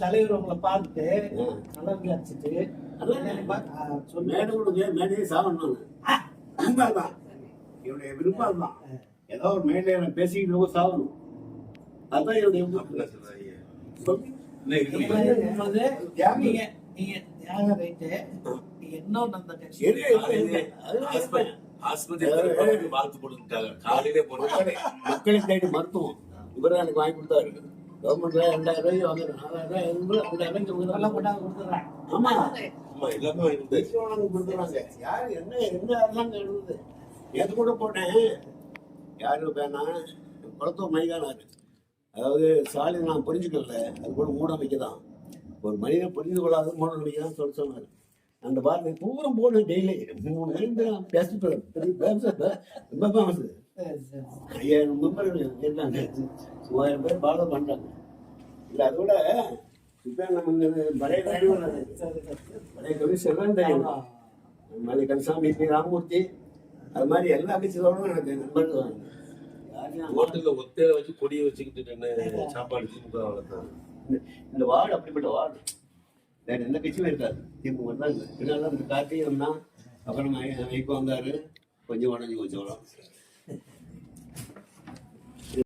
தலைவர் உங்களை பார்த்துட்டு. நல்லா விசாரிச்சுட்டு அதான். சொல்லி. மேடை கொடுங்க மேடையே சாகணும் உண்மைதான் என்னுடைய விருப்பம் தான் ஏதோ ஒரு மேடையில பேசிக்கிட்டு இருக்கும் சாகணும். அதான் என்னுடைய நீங்க நீங்க தியாகம் ரைட்டு. இன்னும் அந்த ஆஸ்பத்திரி வாழ்த்து கொடுத்துட்டாங்க காலையிலே போட்டு மக்களை தேடி மருத்துவம். இவரே எனக்கு வாங்கி கொடுத்தாரு. கவர்மெண்ட்ல ரெண்டாயிரம் ரூபாய் வாங்குற நாலாயிரம் ரூபாய் ரெண்டாயிரம் ரூபாய்க்கு. கொண்டாந்து கொடுத்துறேன் ஆமா. ஆமா எல்லாமே கொடுக்குறாங்க யார் என்ன என்ன அதெல்லாம் எழுதுது? எது கூட போனேன் யாரு வேணா குளத்தூர் மைதானாரு அதாவது ஸ்டாலின் நான் புரிஞ்சுக்கல. அது கூட மூட நம்பிக்கை தான் ஒரு மனிதன் புரிந்து கொள்ளாத மூட நம்பிக்கை தான் சொல்லி சொன்னார். அந்த பாருங்க பூரா போனேன் டெய்லி. மூணு பேசிட்டு. ரொம்ப ஃபேமஸ் ஐயாயிரம் மெம்பர்கள் இருக்காங்க மூவாயிரம் பேர் ஃபாலோ பண்றாங்க. இல்லை அதோட இப்போ நம்ம இந்த பழைய பழைய கவி செல்வன் மாதிரி கன்சாமி பி. ராமமூர்த்தி. அது மாதிரி எல்லா கட்சிகளோடும் எனக்கு நண்பர்கள் தான். ஹோட்டல்ல ஒத்தையில வச்சு கொடியை வச்சுக்கிட்டு சாப்பாடு திமுக வளர்த்தாங்க இந்த- இந்த வார்டு அப்படிப்பட்ட வார்டு. வேற எந்த கட்சியும் இருக்காது. திமுக தான் இல்லை. இதனால இந்த கார்த்திகம்னா அப்புறம் இப்போ வந்தாரு. கொஞ்சம் உடஞ்சி கொஞ்சம்